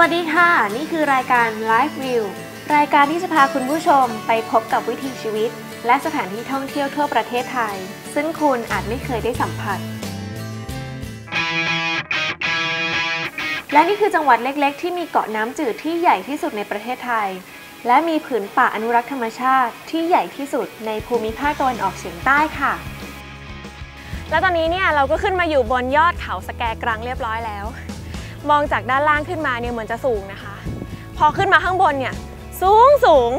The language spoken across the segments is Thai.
วัสดีค่ะ นี่คือรายการ Live View รายการที่จะพาคุณผู้ชมไปพบกับวิถีชีวิต และสถานที่ท่องเที่ยวทั่วประเทศไทย ซึ่งคุณอาจไม่เคยได้สัมผัส และนี่คือจังหวัดเล็กๆ ที่มีเกาะน้ำจืดที่ใหญ่ที่สุดในประเทศไทย และมีผืนป่าอนุรักษ์ธรรมชาติที่ใหญ่ที่สุดในภูมิภาคตะวันออกเฉียงใต้ค่ะ แล้วตอนนี้เนี่ยเราก็ขึ้นมาอยู่บนยอดเขาสแกกรังเรียบร้อยแล้ว มองจากด้านล่างขึ้นมาเนี่ยเหมือนจะสูงนะคะ พอขึ้นมาข้างบนเนี่ยสูงสูง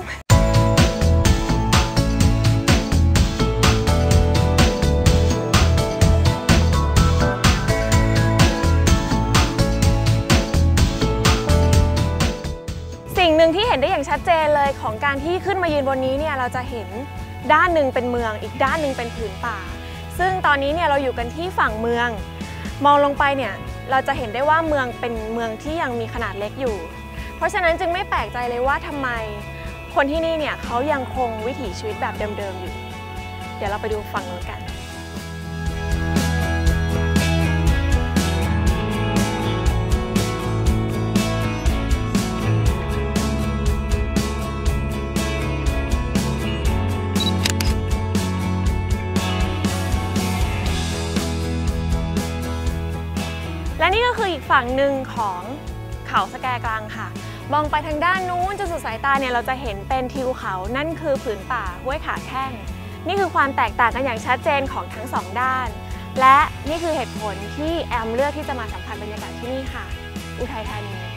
สิ่งหนึ่งที่เห็นได้อย่างชัดเจนเลยของการที่ขึ้นมายืนบนนี้เนี่ยเราจะเห็นด้านหนึ่งเป็นเมือง อีกด้านหนึ่งเป็นผืนป่า ซึ่งตอนนี้เนี่ยเราอยู่กันที่ฝั่งเมือง มองลงไปเนี่ย เราจะเห็นได้ว่าเมืองเป็นเมืองที่ยังมีขนาดเล็กอยู่ เพราะฉะนั้นจึงไม่แปลกใจเลยว่าทำไม คนที่นี่เนี่ยเขายังคงวิถีชีวิตแบบเดิมๆอยู่ เดี๋ยวเราไปดูฝั่งนู้นกัน นี่ก็คืออีกฝั่งหนึ่งของเขาสแกกลางค่ะ มองไปทางด้านนู้นจนสุดสายตาเนี่ยเราจะเห็นเป็นทิวเขานั่นคือผืนป่าห้วยขาแข้ง นี่คือความแตกต่างกันอย่างชัดเจนของทั้งสองด้าน และนี่คือเหตุผลที่แอมเลือกที่จะมาสัมผัสบรรยากาศที่นี่ค่ะ อุทัยธานี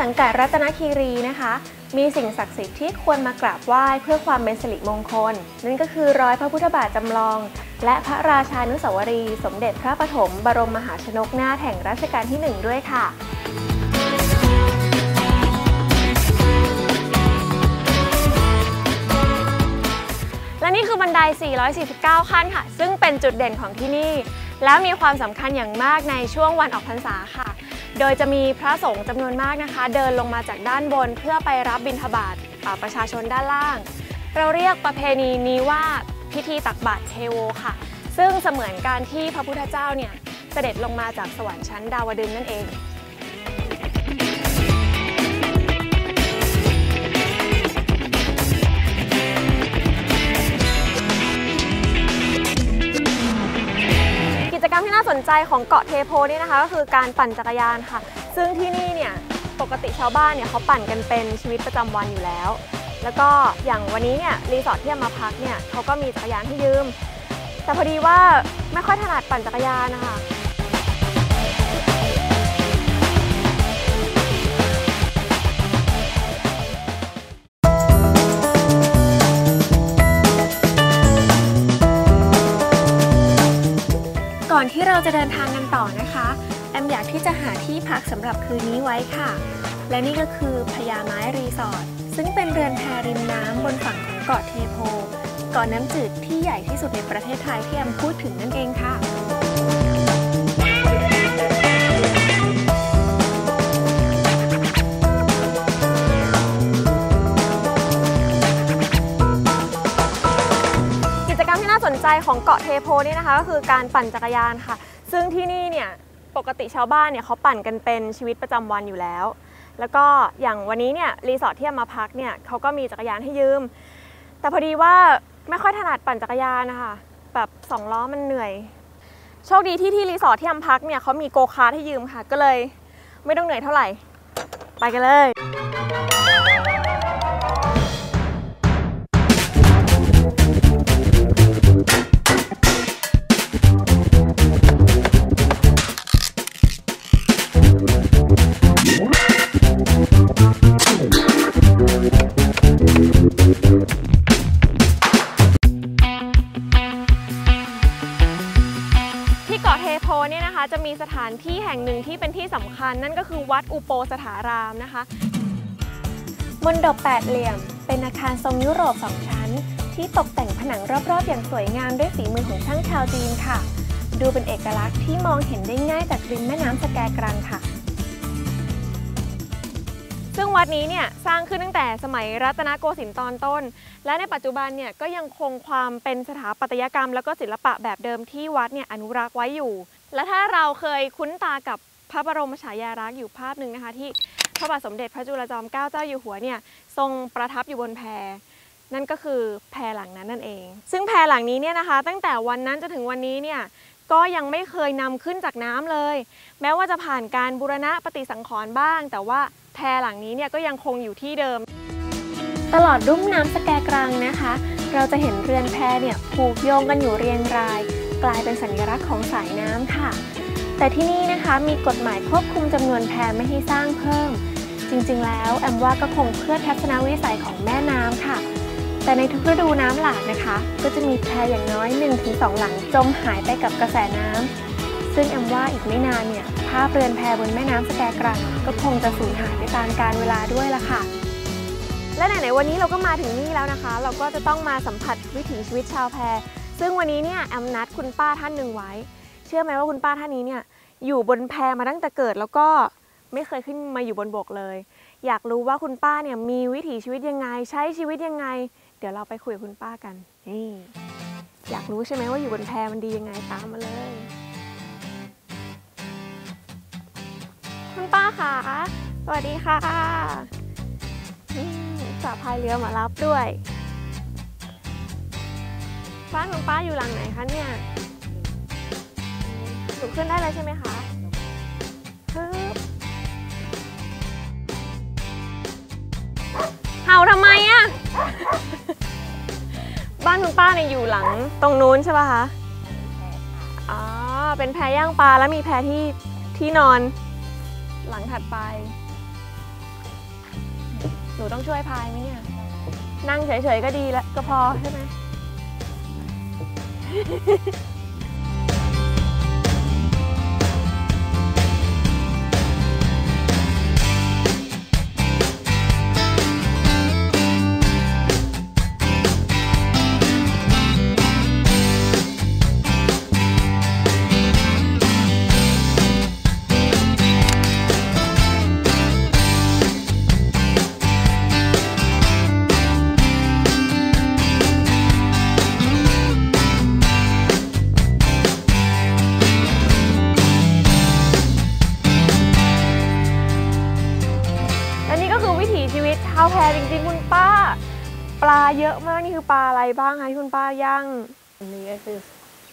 สังกัดรัตนคีรีนะคะ มีสิ่งศักดิ์สิทธิ์ที่ควรมากราบไหว้เพื่อความเป็นสิริมงคล นั่นก็คือรอยพระพุทธบาทจำลอง และพระราชานุสาวรี สมเด็จพระปฐมบรมมหาชนกนาถแห่งรัชกาลที่ 1 ด้วยค่ะและนี่คือบันได 449 ขั้นค่ะ ซึ่งเป็นจุดเด่นของที่นี่ แล้วมีความสำคัญอย่างมากในช่วงวันออกพรรษาค่ะ โดยจะมีพระสงฆ์จำนวนมากนะคะ เดินลงมาจากด้านบน เพื่อไปรับบิณฑบาตประชาชนด้านล่าง เราเรียกประเพณีนี้ว่าพิธีตักบาตรเทโวค่ะ ซึ่งเสมือนการที่พระพุทธเจ้าเนี่ยเสด็จลงมาจากสวรรค์ชั้นดาวดึงนั่นเอง รรมที่น่าสนใจของเกาะเทโพนี่นะคะ ก็คือการปั่นจักรยานค่ะ ซึ่งที่นี่เนี่ยปกติชาวบ้านเนี่ยเขาปั่นกันเป็นชีวิตประจำวันอยู่แล้ว แล้วก็อย่างวันนี้เนี่ยรีสอร์ทที่มาพักเนี่ยเขาก็มีจักรยานให้ยืม แต่พอดีว่าไม่ค่อยถนัดปั่นจักรยานนะคะ ก่อนที่เราจะเดินทางกันต่อนะคะ แอมอยากที่จะหาที่พักสำหรับคืนนี้ไว้ค่ะ และนี่ก็คือพญาไม้รีสอร์ทซึ่งเป็นเรือนแพริมน้ำบนฝั่งของเกาะเทโพเกาะน้ำจืดที่ใหญ่ที่สุดในประเทศไทยที่แอมพูดถึงนั่นเอง ของเกาะเทโพนี่นะคะก็คือการปั่นจักรยานค่ะ ซึ่งที่นี่เนี่ยปกติชาวบ้านเนี่ยเขาปั่นกันเป็นชีวิตประจำวันอยู่แล้ว แล้วก็อย่างวันนี้เนี่ยรีสอร์ทที่มาพักเนี่ยเขาก็มีจักรยานให้ยืม แต่พอดีว่าไม่ค่อยถนัดปั่นจักรยานนะคะแบบสองล้อมันเหนื่อย โชคดีที่ที่รีสอร์ทที่อำพักเนี่ยเขามีโกคาร์ทให้ยืมค่ะ ก็เลยไม่ต้องเหนื่อยเท่าไหร่ ไปกันเลย คัญนั่นก็คือวัดอุโปสถารามนะคะมนดบแปดเหลี่ยม เป็นอาคารทรงยุโรปสองชั้น ที่ตกแต่งผนังรอบๆ อย่างสวยงามด้วยฝีมือของช่างชาวจีนค่ะ ดูเป็นเอกลักษณ์ที่มองเห็นได้ง่ายจากริมแม่น้ำสแกกรังค่ะ ซึ่งวัดนี้เนี่ยสร้างขึ้นตั้งแต่สมัยรัตนโกสินทร์ตอนต้น และในปัจจุบันเนี่ยก็ยังคงความเป็นสถาปัตยกรรม แล้วก็ศิลปะแบบเดิมที่วัดเนี่ยอนุรักษ์ไว้อยู่ และถ้าเราเคยคุ้นตากับ พระบรมฉายาลักษณ์อยู่ภาพหนึ่งนะคะ ที่พระบาทสมเด็จพระจุลจอมเกล้าเจ้าอยู่หัวเนี่ยทรงประทับอยู่บนแพนั่นก็คือแพหลังนั้นนั่นเอง ซึ่งแพหลังนี้เนี่ยนะคะ ตั้งแต่วันนั้นจนถึงวันนี้เนี่ยก็ยังไม่เคยนำขึ้นจากน้ำเลย แม้ว่าจะผ่านการบูรณะปฏิสังขรณ์บ้าง แต่ว่าแพหลังนี้เนี่ยก็ยังคงอยู่ที่เดิม ตลอดรุ่มน้ำสแกกรังนะคะ เราจะเห็นเรือนแพเนี่ยผูกโยงกันอยู่เรียงราย กลายเป็นสัญลักษณ์ของสายน้ำค่ะ แต่ที่นี่นะคะมีกฎหมายควบคุมจำนวนแพไม่ให้สร้างเพิ่ม จริงๆ แล้วแอมว่าก็คงเพื่อทัศนวิสัยของแม่น้ำค่ะ แต่ในทุกฤดูน้ำหลากนะคะ ก็จะมีแพอย่างน้อย 1-2 หลังจมหายไปกับกระแสน้ำซึ่งแอมว่าอีกไม่นานเนี่ยภาพเรือนแพบนแม่น้ำสแกกรังก็คงจะสูญหายไปตามกาลเวลาด้วยละค่ะและไหนๆวันนี้เราก็มาถึงนี่แล้วนะคะ เราก็จะต้องมาสัมผัสวิถีชีวิตชาวแพซึ่งวันนี้เนี่ยแอมนัดคุณป้าท่านหนึ่งไว้ เชื่อไหมว่าคุณป้าท่านนี้เนี่ยอยู่บนแพมาตั้งแต่เกิดแล้วก็ไม่เคยขึ้นมาอยู่บนบกเลย อยากรู้ว่าคุณป้าเนี่ยมีวิถีชีวิตยังไง ใช้ชีวิตยังไง เดี๋ยวเราไปคุยกับคุณป้ากันนี่อยากรู้ใช่ไหมว่าอยู่บนแพมันดียังไงตามมาเลย คุณป้าคะสวัสดีค่ะนี่สาพายเรือมารับด้วยบ้านของป้าอยู่หลังไหนคะเนี่ย หนูขึ้นได้เลยใช่ไหมคะฮึบเห่าทำไมอะบ้านคุณป้าเนี่ยอยู่หลังตรงนู้นใช่ป่ะคะอ๋อเป็นแพย่างปลาแล้วมีแพที่ที่นอน หลังถัดไป หนูต้องช่วยพายไหมเนี่ย นั่งเฉยๆก็ดีแล้วก็พอใช่ไหม ยอะมากนี่คือปลาอะไรบ้างคะที่คุณป้าย่างอันนี้ก็คือ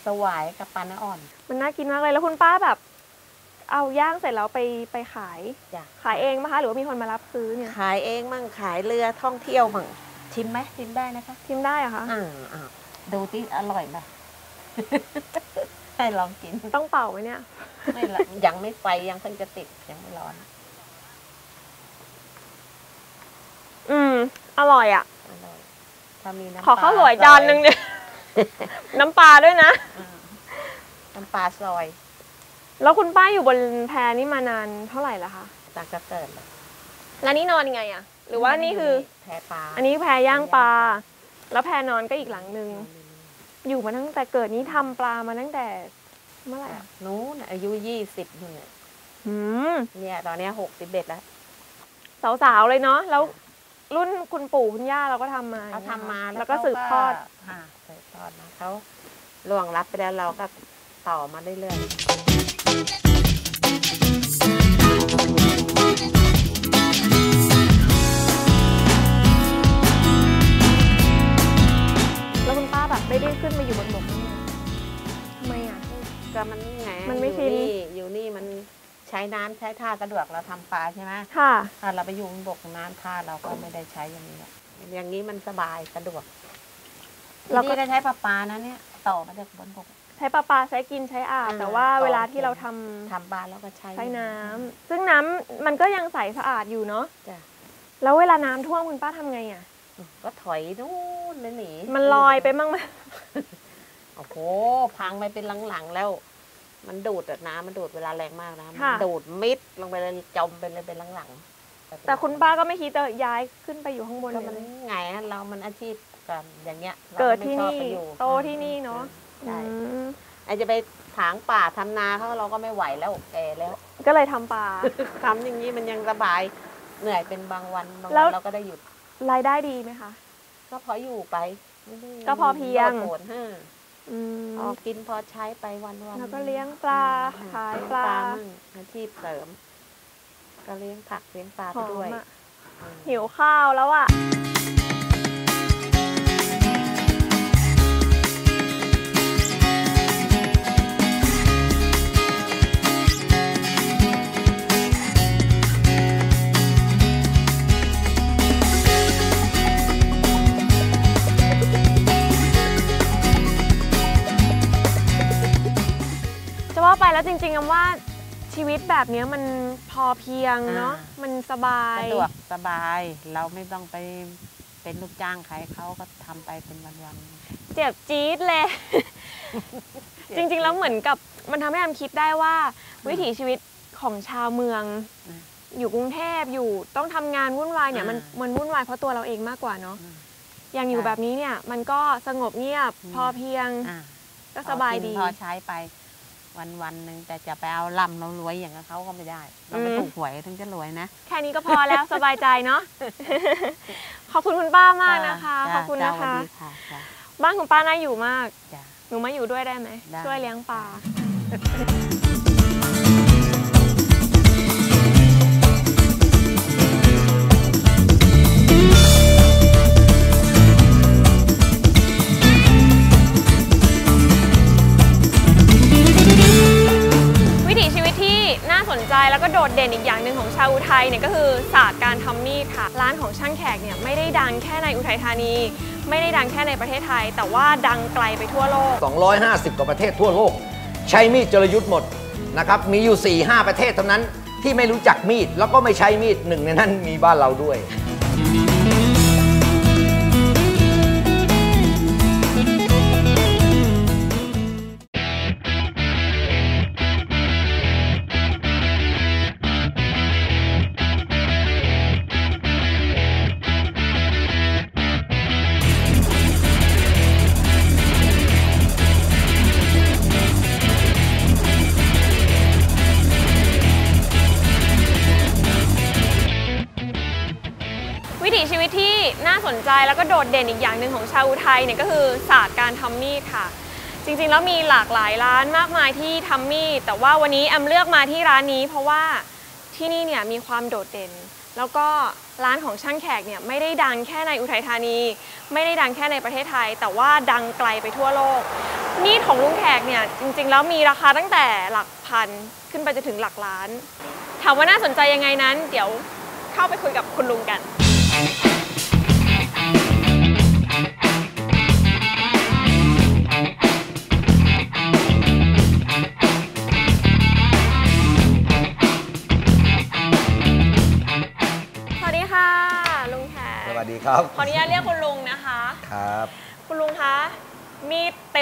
สวายกับปลาเนื้ออ่อน มันน่ากินมากเลยแล้วคุณป้าแบบ เอาย่างเสร็จแล้วไปไปขายจ้ะ ขายเองไหมคะ หรือว่ามีคนมารับซื้อเนี่ยขายเองมั่งขายเรือท่องเที่ยวมั่งชิมไหมชิมได้นะคะชิมได้เหรอะคะอ่าอ่าดูที่อร่อยไหม ให้ลองกิน ต้องเป่าไหมเนี่ย ไม่ละยังไม่ไฟยังเพิ่งจะติดยังไม่ร้อน อืม อร่อยอะอร่อย ถ้ามีน้ำขอข้าวสวยปลจานหนึ่งเนี่ยน้ำปลาด้วยนะอ่าน้ำปลาซอย แล้วคุณป้าอยู่บนแพนี่มานานเท่าไหร่ละคะตั้งแต่เกิดเลยแล้วนี่นอนยังไงอะ หรือว่านี่คือ แพปลาอันนี้แพย่างปลา แล้วแพนอนก็อีกหลังหนึ่ง อยู่มาตั้งแต่เกิดนี้ทำปลามาตั้งแต่ เมื่อไหร่อะนู้นอายุยี่สิบนู่นน่ะอืมเนี่ยตอนเนี้หกสิบเอ็ดแล้ว สาวๆเลยเนาะ แล้ว รุ่นคุณปู่คุณย่าเราก็ทำมาเขาทำมาแล้วก็สืบทอดค่ะสืบทอดนะเขาล่วงรับไปแล้วเราก็ต่อมาเรื่อยๆแล้วคุณป้าแบบไม่ได้ขึ้นมาอยู่บนบกนี่ทำไมอะ ก็มันไงมันไม่อยู่ชิน อยู่นี่มัน ใช้น้ำใช้ท่าสะดวกเราทำปลาใช่ไหมค่ะ ถ้าเราไปอยู่บนบกน้ำท่าเราก็ไม่ได้ใช้อย่างนี้หรอกอย่างนี้มันสบายสะดวกเราเราก็ ก็ได้ใช้ปลาปลานะเนี่ย ต่อมาจากบนบก ใช้ปลาปลาใช้กินใช้อาบ อ่าแต่ว่าต่อ เวลาที่เราทำทำปลาเราก็ใช้ใช้น้ำซึ่งน้ำมันก็ยังใสสะอาดอยู่เนาะจ้ะแล้วเวลาน้ำท่วมคุณป้าทำไงอะ ก็ถอยนู่นเลยหนีมันลอยไปมั่งไหมโอ้โหพังไปเป็นหลังๆแล้ว มันดูดอะน้ำมันดูดเวลาแรงมากนะมันดูดมิดลงไปเลยจมไปเลยเป็นหลังๆแต่คุณป้าก็ไม่คิดจะย้ายขึ้นไปอยู่ข้างบนก็เลมันยไงอะเรามันอาชีพกันอย่างเงี้ยราเกิดไม่ที่ชอบนี่ไปอยู่โตที่นี่เนาะใช่อืมไอจะไปถางป่าทำนาเขาเราก็ไม่ไหวแล้วแก่แล้ว ก็เลยทำปลา ทำอย่างนี้มันยังสบายเหนื่อยเป็นบางวันบางแล้วัวนเราก็ได้หยุด รายได้ดีไหมคะ ก็พออยู่ไปไม่ได้ก็พอเพียงโลดโผนห้าอืม พอกินพอใช้ไปวันวันแล้วก็เลี้ยงปลาขายปลามั่งอาชีพเสริม ก็เลี้ยงผักเลี้ยงปลาหไปอด้วยมอะหิวข้าวแล้วอะ จะว่าไปแล้วจริงๆอำว่าชีวิตแบบเนี้ยมันพอเพียงเนาะอ่ามันสบายสะดวกสบาย เราไม่ต้องไปเป็นลูกจ้างใครเขาก็ทำไปเป็นวันเจ็บจี๊ดเลยๆจริงๆแล้วเหมือนกับมันทำให้อำคิดได้ว่า วิถีชีวิตของชาวเมืองอืมอยู่กรุงเทพอยู่ต้องทำงานวุ่นวายเนี่ยมันอ่ามัมันวุ่นวายเพราะตัวเราเองมากกว่าเนาะอืมอย่างอยู่ใช่แบบนี้เนี่ยมันก็สงบเงียบอืมพอเพียงอะก็สบายดีพอกินพอใช้ไป วันวันๆหนึ่งแต่จะไปเอาล่ำเรารวยอย่างกับเขาก็ไม่ได้ เราไปอืมถูกหวยถึงจะรวยนะ แค่นี้ก็พอแล้วสบายใจเนาะขอบคุณคุณป้ามากนะคะจ้าขอบคุณจ้านะคะสวัสดีค่ะจ้าบ้านคุณป้าน่าอยู่มากจ้าหนูมาอยู่ด้วยได้ไหมได้ช่วยเลี้ยงปลา เด่นอีกอย่างหนึ่งของชาวอุทัยเนี่ยก็คือศาสตร์การทำมีดค่ะ ร้านของช่างแขกเนี่ยไม่ได้ดังแค่ในอุทัยธานี ไม่ได้ดังแค่ในประเทศไทย แต่ว่าดังไกลไปทั่วโลก 250 กว่าประเทศทั่วโลก ใช้มีดจรยุทธ์หมดนะครับมีอยู่ 4-5 ประเทศเท่านั้นที่ไม่รู้จักมีดแล้วก็ไม่ใช้มีดหนึ่งในนั้นมีบ้านเราด้วย น่าสนใจแล้วก็โดดเด่นอีกอย่างหนึ่งของชาวอุทัยเนี่ยก็คือศาสตร์การทำมีดค่ะ จริงๆแล้วมีหลากหลายร้านมากมายที่ทำมีดแต่ว่าวันนี้แอมเลือกมาที่ร้านนี้ เพราะว่าที่นี่เนี่ยมีความโดดเด่น แล้วก็ร้านของช่างแขกเนี่ยไม่ได้ดังแค่ในอุทัยธานี ไม่ได้ดังแค่ในประเทศไทย แต่ว่าดังไกลไปทั่วโลกมีดของลุงแขกเนี่ยจริงๆ แล้วมีราคาตั้งแต่หลักพันขึ้นไปจนถึงหลักล้านถามว่าน่าสนใจยังไงนั้น เดี๋ยวเข้าไปคุยกับคุณลุงกัน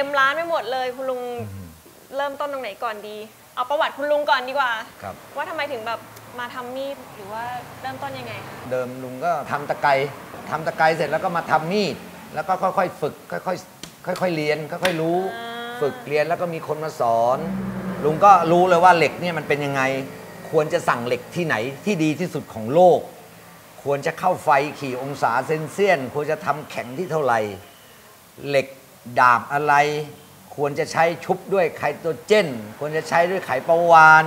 ต็มร้านไปหมดเลย คุณลุงเริ่มต้นตรงไหนก่อนดี เอาประวัติคุณลุงก่อนดีกว่า ครับ ว่าทำไมถึงแบบมาทำมีดหรือว่าเริ่มต้นยังไงคะเดิมลุงก็ทำตะไคร้ทำตะไคร้เสร็จแล้วก็มาทำมีด แล้วก็ค่อยๆฝึกค่อยๆค่อยๆเรียนค่อยๆรู้อ่าฝึกเรียนแล้วก็มีคนมาสอน ลุงก็รู้เลยว่าเหล็กเนี่ยมันเป็นยังไง ควรจะสั่งเหล็กที่ไหนที่ดีที่สุดของโลก ควรจะเข้าไฟขี่องศาเซนเซียน ควรจะทำแข็งที่เท่าไหร่ เหล็ก ดาบอะไร ควรจะใช้ชุบด้วยไคโตรเจน ควรจะใช้ด้วยไขประวาน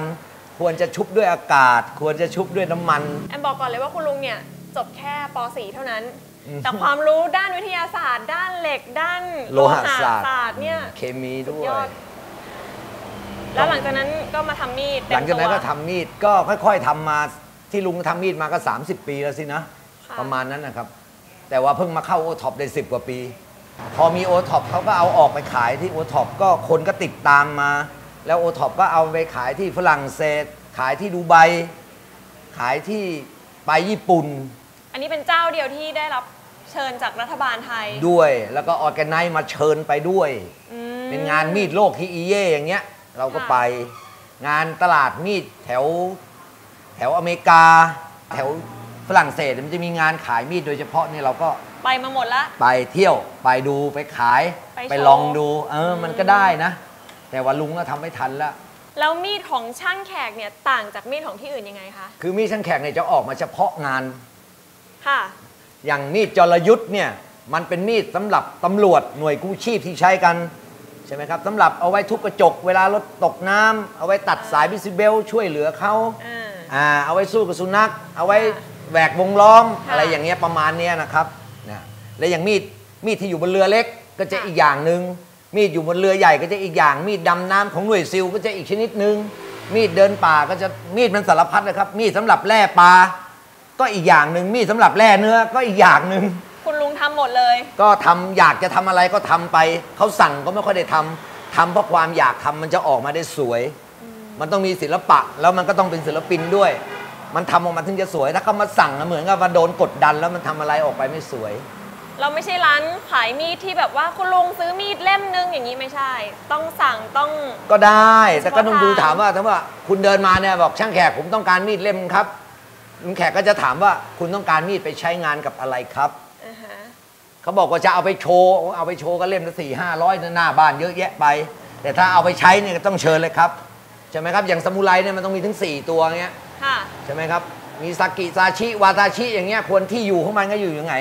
ควรจะชุบด้วยอากาศ ควรจะชุบด้วยน้ำมัน แอมบอกก่อนเลยว่าคุณลุงเนี่ยจบแค่ป .4 เท่านั้นอืมแต่ความรู้ด้านวิทยาศาสตร์ ด้านเหล็กด้านโลหะศาสตร์ศาสตร์เนี่ยเคมีด้วสุดยยอดแล้วหลังจากนั้นก็มาทำมีดเต็มหลังจากนั้นตัวก็ทำมีดก็ค่อย ๆทำมาที่ลุงทำมีดมาก็ 30 ปีแล้วสินะค่ะประมาณนั้นนะครับ แต่ว่าเพิ่งมาเข้าโอท็อปได้ 10 กว่าปี พอมีโอท็อปเขาก็เอาออกไปขายที่โอท็อปก็คนก็ติดตามมา แล้วโอท็อปก็เอาไปขายที่ฝรั่งเศส ขายที่ดูไบขายที่ไปญี่ปุ่น อันนี้เป็นเจ้าเดียวที่ได้รับเชิญจากรัฐบาลไทย ด้วยแล้วก็ออแกไนซ์มาเชิญไปด้วย อืม เป็นงานมีดโลกที่อีเย่อย่างเงี้ย เราก็ค่ะ ไป งานตลาดมีดแถวแถวอเมริกา แถวฝรั่งเศสมันจะมีงานขายมีดโดยเฉพาะเนี่ยเราก็ ไปมาหมดละ ไปเที่ยวไปดูไปขาย ไปโชว์ ไปลองดูเอออมมันก็ได้นะแแต่ว่าลุงก็ทำไม่ทันแล้วแล้วมีดของช่างแขกเนี่ยต่างจากมีดของที่อื่นยังไงคะ คือมีดช่างแขกเนี่ยจะออกมาเฉพาะงาน ค่ะ อย่างมีดจรยุทธ์เนี่ยมันเป็นมีดสำหรับตำรวจหน่วยกู้ชีพที่ใช้กันใช่ไหมครับสำหรับเอาไว้ทุบกระจก เวลารถตกน้ำเอาไว้ตัดสายบิซิเบล ช่วยเหลือเขาอ่าอ่าเอาไว้สู้กับสุนัข เอาไว้แหวกวงล้อมค่ะ อะไรอย่างเงี้ยประมาณเนี้ยนะครับนะ และอย่างมีดมีดที่อยู่บนเรือเล็กก็จะอีกอย่างหนึ่งมีดอยู่บนเรือใหญ่ก็จะอีกอย่าง มีดดำน้ำของหน่วยซิลก็จะอีกชนิดหนึ่งมีดเดินป่าก็จะมีดมันสารพัดเลยครับ มีดสำหรับแล่ปลาก็อีกอย่างหนึ่งมีดสำหรับแล่เนื้อก็อีกอย่างหนึ่งคุณลุงทำหมดเลย ก็ทำอยากจะทำอะไรก็ทำไปเขาสั่งก็ไม่ค่อยได้ทำทำเพราะความอยากทำมันจะออกมาได้สวย มันต้องมีศิลปะ แล้วมันก็ต้องเป็นศิลปินด้วย มันทำออกมาถึงจะสวย ถ้าเขามาสั่งนะเหมือนกับว่าโดนกดดัน แล้วมันทำอะไรออกไปไม่สวย เราไม่ใช่ร้านขายมีดที่แบบว่าคุณลุงซื้อมีดเล่มนึงอย่างนี้ไม่ใช่ ต้องสั่งต้อง ก็ได้ แต่ก็ต้องเฉพาะดูทางถามว่าถ้าว่าคุณเดินมาเนี่ยบอกช่างแขกผมต้องการมีดเล่มครับลุงแขกก็จะถามว่าคุณต้องการมีดไปใช้งานกับอะไรครับอ่าฮะเขาบอกว่าจะเอาไปโชว์เอาไปโชว์ก็เล่มละสี่ห้าร้อยหน้าบ้านเยอะแยะไป แต่ถ้าเอาไปใช้เนี่ยก็ต้องเชิญเลยครับใช่ไหมครับอย่างสมุไรเนี่ยมันต้องมีถึง 4 ตัวเงี้ยค่ะใช่ไหมครับมีซากิซาชิวาตาชิอย่างเงี้ยควรที่อยู่ของมันก็อยู่ยังไง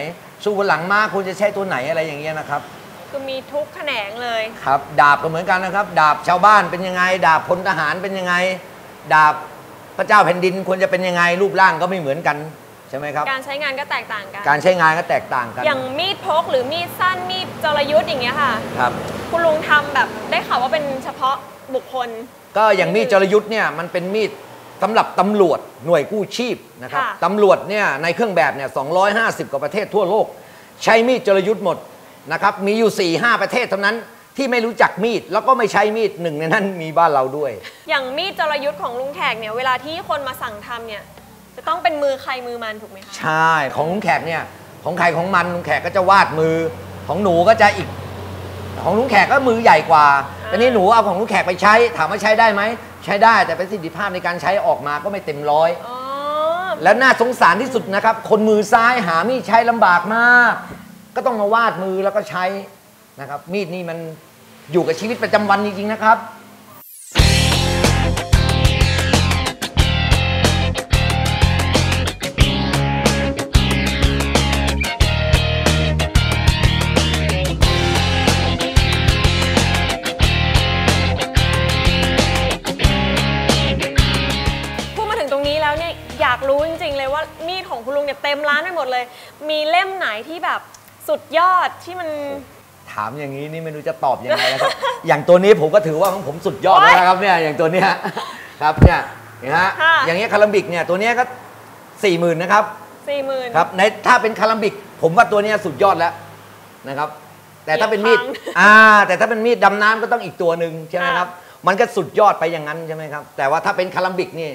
สู้บนหลังม้าควรจะใช้ตัวไหนอะไรอย่างเงี้ยนะครับ คือมีทุกแขนงเลย ครับ ดาบก็เหมือนกันนะครับ ดาบชาวบ้านเป็นยังไง ดาบพลทหารเป็นยังไง ดาบพระเจ้าแผ่นดินควรจะเป็นยังไงรูปร่างก็ไม่เหมือนกันใช่ไหมครับ การใช้งานก็แตกต่างกัน การใช้งานก็แตกต่างกัน อย่างมีดพกหรือมีดสั้นมีดจรยุทธ์อย่างเงี้ยค่ะ ครับ คุณลุงทำแบบได้ข่าวว่าเป็นเฉพาะบุคคล ก็อย่างมีดจรยุทธ์เนี่ยมันเป็นมีด สำหรับตำรวจหน่วยกู้ชีพนะครับค่ะตำรวจเนี่ยในเครื่องแบบเนี่ย250 กว่าประเทศทั่วโลก ใช้มีดจรยุทธ์หมดนะครับมีอยู่ 4 5 ประเทศเท่านั้นที่ไม่รู้จักมีดแล้วก็ไม่ใช้มีดหนึ่งในนั้นมีบ้านเราด้วย อย่างมีดจรยุทธ์ของลุงแขกเนี่ยเวลาที่คนมาสั่งทำเนี่ยจะต้องเป็นมือใครมือมันถูกไหมคะใช่ของลุงแขกเนี่ยของใครของมันลุงแขกก็จะวาดมือของหนูก็จะอีก ของลุงแขกก็มือใหญ่กว่าแต่นี้หนูเอาของลุงแขกไปใช้ถามว่าใช้ได้ไหม ใช้ได้แต่ประสิทธิภาพในการใช้ออกมาก็ไม่เต็มร้อย อ๋อ แล้วน่าสงสารที่สุดนะครับ คนมือซ้ายหามีดใช้ลำบากมาก ก็ต้องมาวาดมือแล้วก็ใช้นะครับ มีดนี่มันอยู่กับชีวิตประจำวันจริงๆนะครับ แล้วเนี่ยอยากรู้จริงๆเลยว่ามีดของคุณลุงเนี่ยเต็มร้านไปหมดเลย มีเล่มไหนที่แบบสุดยอดที่มัน ถามอย่างนี้นี่ไม่รู้จะตอบยังไงนะครับ อย่างตัวนี้ผมก็ถือว่าของผมสุดยอดแล้วนะครับเนี่ยอย่างตัวเนี้ยครับเนี่ยเห็นไหมฮะค่ะ อย่างเงี้ยคาลัมบิกเนี่ยตัวเนี้ยก็สี่หมื่นนะครับสี่หมื่น ครับในถ้าเป็นคาลัมบิก ผมว่าตัวเนี้ยสุดยอดแล้วนะครับ แต่ถ้าเป็นมีดอย่าพังอ่า แต่ถ้าเป็นมีดดำน้ำก็ต้องอีกตัวหนึ่งใช่ไหมครับ มันก็สุดยอดไปอย่างนั้นใช่ไหมครับ แต่ว่าถ้าเป็นคาลัมบิกนี่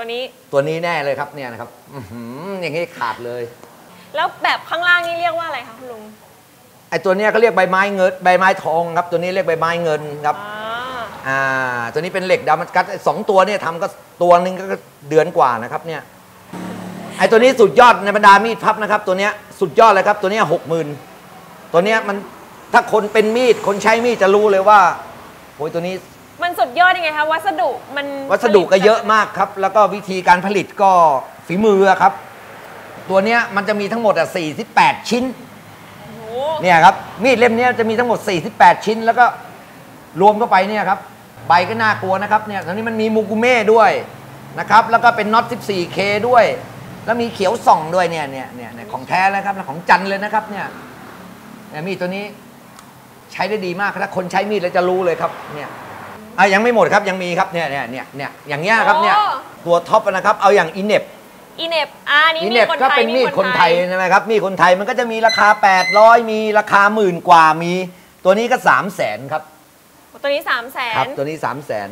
ตัวนี้ ตัวนี้แน่เลยครับเนี่ยนะครับอื้อหืออย่างนี้ขาดเลย แล้วแบบข้างล่างนี่เรียกว่าอะไรคะคุณลุงไอ้ตัวเนี้ยเขาเรียกใบไม้เงินใบไม้ทองครับ ตัวนี้เรียกใบไม้เงินครับ อ่าอ่า ตัวนี้เป็นเหล็กดำมันกัดไอ้สองตัวเนี่ยทำก็ตัวหนึ่งก็เดือนกว่านะครับเนี่ย ไอ้ตัวนี้สุดยอดในบรรดามีดพับนะครับ ตัวเนี้ยสุดยอดเลยครับ ตัวเนี้หกหมื่นตัวเนี้ยมันถ้าคนเป็นมีดคนใช้มีดจะรู้เลยว่าโอ้ยตัวนี้ มันสุดยอดยังไงคะวัสดุมันวัสดุก็เยอะมากครับ แล้วก็วิธีการผลิตก็ฝีมือครับ ตัวเนี้ยมันจะมีทั้งหมดอะ48 ชิ้นโอ้โหเนี่ยครับมีดเล่มเนี้ยจะมีทั้งหมด 48 ชิ้น แล้วก็รวมเข้าไปเนี่ยครับใบก็น่ากลัวนะครับเนี่ยตอนนี้มันมีมูกุเม่ด้วยนะครับ แล้วก็เป็นน็อต 14K ด้วย แล้วมีเขียวส่องด้วยเนี่ยเนี่ยเนี่ยเนี่ยของแท้เลยครับและของจันเลยนะครับเนี่ยเนี่ยมีดตัวนี้ใช้ได้ดีมากถ้าคนใช้มีดแล้วจะรู้เลยครับเนี่ย อะยังไม่หมดครับยังมีครับเนี่ยเนี่ยเนี่ยเนี่ยอย่างเงี้ยครับเนี่ยตัวท็อปนะครับเอาอย่างอินเนปอีเนบอ่านี่อีมีเน็ตคนก็ไทยเป็นมีดคนไทยใช่ไหมครับมีดคนไทยมันก็จะมีราคา 800 มีราคาหมื่นกว่ามี ตัวนี้ก็ 3 0 0แสนครับตัวนี้สามแสครันตัวนี้ 3 0 0แสน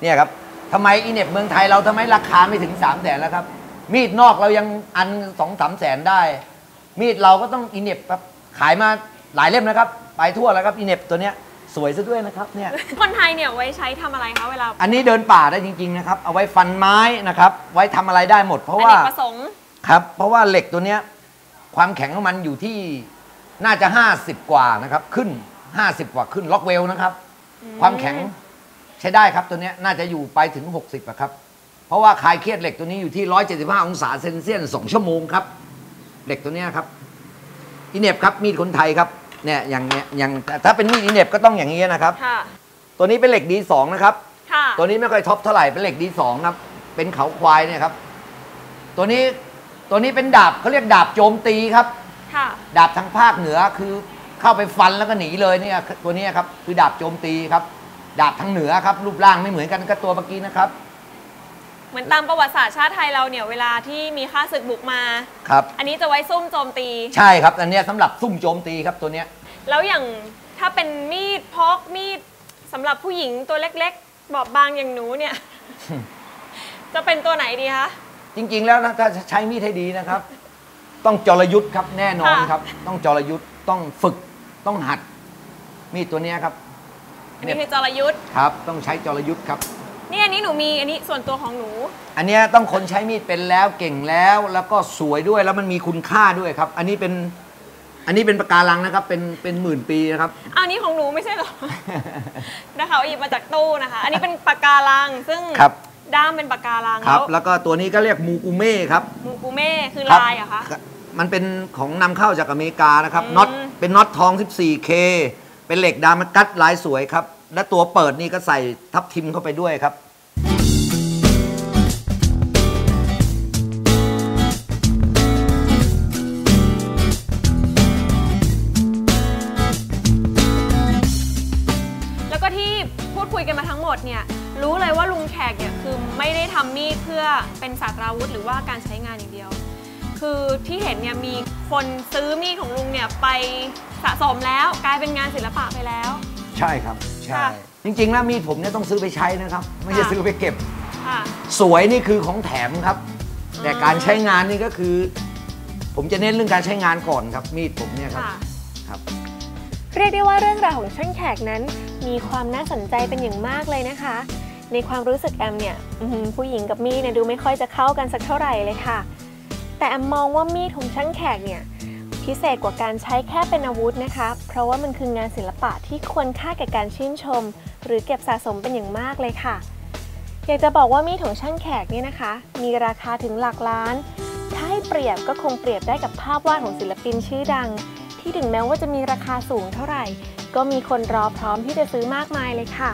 เนี่ยครับทำไมอีเน็ตเมืองไทยเราทำไมราคาไม่ถึง 3 0 0แสนแล้วครับมีดนอกเรายังอันสองสามแสนได้ มีดเราก็ต้องอีเน็ตครับขายมาหลายเล่มนะครับ ไปทั่วแล้วครับอีเน็ตตัวเนี้ย สวยซะด้วยนะครับเนี่ย คนไทยเนี่ยไว้ใช้ทำอะไรคะเวลาอันนี้เดินป่าได้จริง ๆ นะครับ เอาไว้ฟันไม้นะครับ ไว้ทำอะไรได้หมด เพราะอว่าเนกประสงค์ครับ เพราะว่าเหล็กตัวเนี้ยความแข็งของมันอยู่ที่น่าจะ 50 กว่านะครับ ขึ้น 50 กว่าขึ้นล็อกเวลนะครับ ความแข็งใช้ได้ครับตัวเนี้ยน่าจะอยู่ไปถึง 60อะครับ เพราะว่าคลายเครียดเหล็กตัวนี้อยู่ที่ 175 องศาเซนเซียส2ชั่วโมงครับ เหล็กตัวเนี้ยครับอินเนบครับมีดคนไทยครับ เนี่ยอย่างเนี้ยอย่างแต่ถ้าเป็นมีดอินเนบก็ต้องอย่างนี้นะครับ ค่ะ ตัวนี้เป็นเหล็กดีสองนะครับ ค่ะ ตัวนี้ไม่ค่อยท็อปเท่าไหร่เป็นเหล็กดีสองครับ เป็นเขาควายเนี่ยครับ ตัวนี้ตัวนี้เป็นดาบเขาเรียกดาบโจมตีครับ ค่ะ ดาบทางภาคเหนือคือเข้าไปฟันแล้วก็หนีเลยเนี่ยตัวนี้ครับคือดาบโจมตีครับ ดาบทางเหนือครับรูปร่างไม่เหมือนกันกับตัวเมื่อกี้นะครับ เหมือนตามประวัติศาสตร์ชาติไทยเราเนี่ยเวลาที่มีข้าศึกบุกมา ครับ อันนี้จะไว้ซุ่มโจมตี ใช่ครับ อันเนี้ยสำหรับซุ่มโจมตีครับตัวเนี้ย แล้วอย่างถ้าเป็นมีดพกมีดสำหรับผู้หญิงตัวเล็กๆ บอบบางอย่างหนูเนี่ย จะเป็นตัวไหนดีคะ จริง ๆ แล้วนะถ้าใช้มีดให้ดีนะครับ ต้องจรยุทธ์ครับแน่นอนค่ะ ครับ ต้องจรยุทธ์ต้องฝึกต้องหัด มีดตัวเนี้ยครับอันนี้คือจรยุทธ์ครับ ต้องใช้จรยุทธ์ครับ นี่อันนี้หนูมีอันนี้ส่วนตัวของหนู อันเนี้ยต้องคนใช้มีดเป็นแล้วเก่งแล้วแล้วก็สวยด้วยแล้วมันมีคุณค่าด้วยครับ อันนี้เป็นอันนี้เป็นปะการังนะครับ เป็นเป็นหมื่นปีนะครับ อันนี้ของหนูไม่ใช่เหรอ นะคะเอาหยิบมาจากตู้นะคะ อันนี้เป็นปากการังซึ่งครับ ด้ามเป็นปากการังครับ แล้วแล้วก็ตัวนี้ก็เรียกมูกุเม่ครับมูกูเม่คือครับลายเหรอะคะมันเป็นของนำเข้าจากอเมริกานะครับอืมน็อตเป็นน็อตทอง 14K เป็นเหล็กดามักัดลายสวยครับ และตัวเปิดนี่ก็ใส่ทับทิมเข้าไปด้วยครับ แล้วก็ที่พูดคุยกันมาทั้งหมดเนี่ยรู้เลยว่าลุงแขกเนี่ยคือไม่ได้ทำมีดเพื่อเป็นศาสตราวุธหรือว่าการใช้งานอย่างเดียว คือที่เห็นเนี่ยมีคนซื้อมีดของลุงเนี่ยไปสะสมแล้วกลายเป็นงานศิลปะไปแล้ว ใช่ครับ ใช่ค่ะจริงๆแล้วมีดผมเนี่ยต้องซื้อไปใช้นะครับ ไม่ใช่ค่ะซื้อไปเก็บ ค่ะ สวยนี่คือของแถมครับ แต่การใช้งานนี่ก็คือ ผมจะเน้นเรื่องการใช้งานก่อนครับ มีดผมเนี่ยครับค่ะ ครับ เรียกได้ว่าเรื่องราวของช่างแขกนั้น มีความน่าสนใจเป็นอย่างมากเลยนะคะ ในความรู้สึกแอมเนี่ยอื้อหือผู้หญิงกับมีดเนี่ยดูไม่ค่อยจะเข้ากันสักเท่าไหร่เลยค่ะ แต่แอมมองว่ามีดของช่างแขกเนี่ย พิเศษกว่าการใช้แค่เป็นอาวุธนะคะ เพราะว่ามันคืองานศิลปะที่ควรค่าแก่การชื่นชม หรือเก็บสะสมเป็นอย่างมากเลยค่ะ อยากจะบอกว่ามีดของช่างแขกนี่นะคะ มีราคาถึงหลักล้าน ถ้าให้เปรียบก็คงเปรียบได้กับภาพวาดของศิลปินชื่อดัง ที่ถึงแม้ว่าจะมีราคาสูงเท่าไหร่ ก็มีคนรอพร้อมที่จะซื้อมากมายเลยค่ะ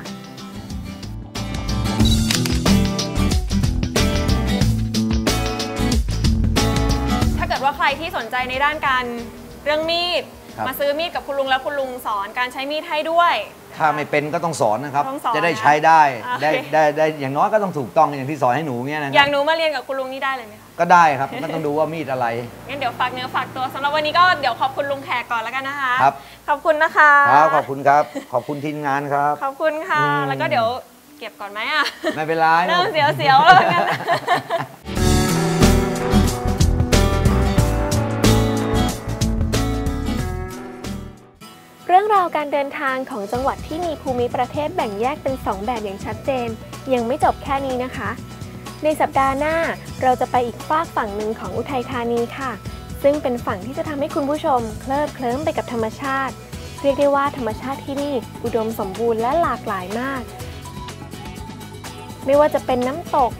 รที่สนใจในด้านการเรื่องมีด ครับ มาซื้อมีดกับคุณลุงแล้วคุณลุงสอนการใช้มีดให้ด้วย ถ้าไม่เป็นก็ต้องสอนนะครับ ต้องสอนจะได้ใช้ได้โอเค ได้ได้ได้อย่างน้อยก็ต้องถูกต้องอย่างที่สอนให้หนูเนี่ยนะคอย่ารับงหนูมาเรียนกับคุณลุงนี่ได้เลยไหมคะก็ได้ครับก็ต้องดูว่ามีดอะไร งั้นเดี๋ยวฝากเนื้อฝากตัวสำหรับวันนี้ก็เดี๋ยวขอบคุณลุงแขกก่อนแล้วกันนะคะ ครับ ขอบคุณนะคะครับขอบคุณครับ ขอบคุณทีมงานครับ ขอบคุณค่ะ อืม แล้วก็เดี๋ยวเก็บก่อนไหมอะ ไม่เป็นไร เริ่มเสียวๆแล้วกัน รื่องราวการเดินทางของจังหวัดที่มีภูมิประเทศแบ่งแยกเป็น 2 แบบอย่างชัดเจน ยังไม่จบแค่นี้นะคะ ในสัปดาห์หน้าเราจะไปอีกฝากฝั่งหนึ่งของอุทัยธานีค่ะ ซึ่งเป็นฝั่งที่จะทำให้คุณผู้ชม เคลิบเคลิ้มไปกับธรรมชาติ เรียกได้ว่าธรรมชาติที่นี่ อุดมสมบูรณ์และหลากหลายมาก ไม่ว่าจะเป็นน้ำตก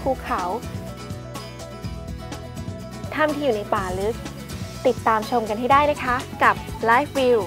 ภูเขาถ้ำที่อยู่ในป่าลึก ติดตามชมกันให้ได้นะคะ กับ Live View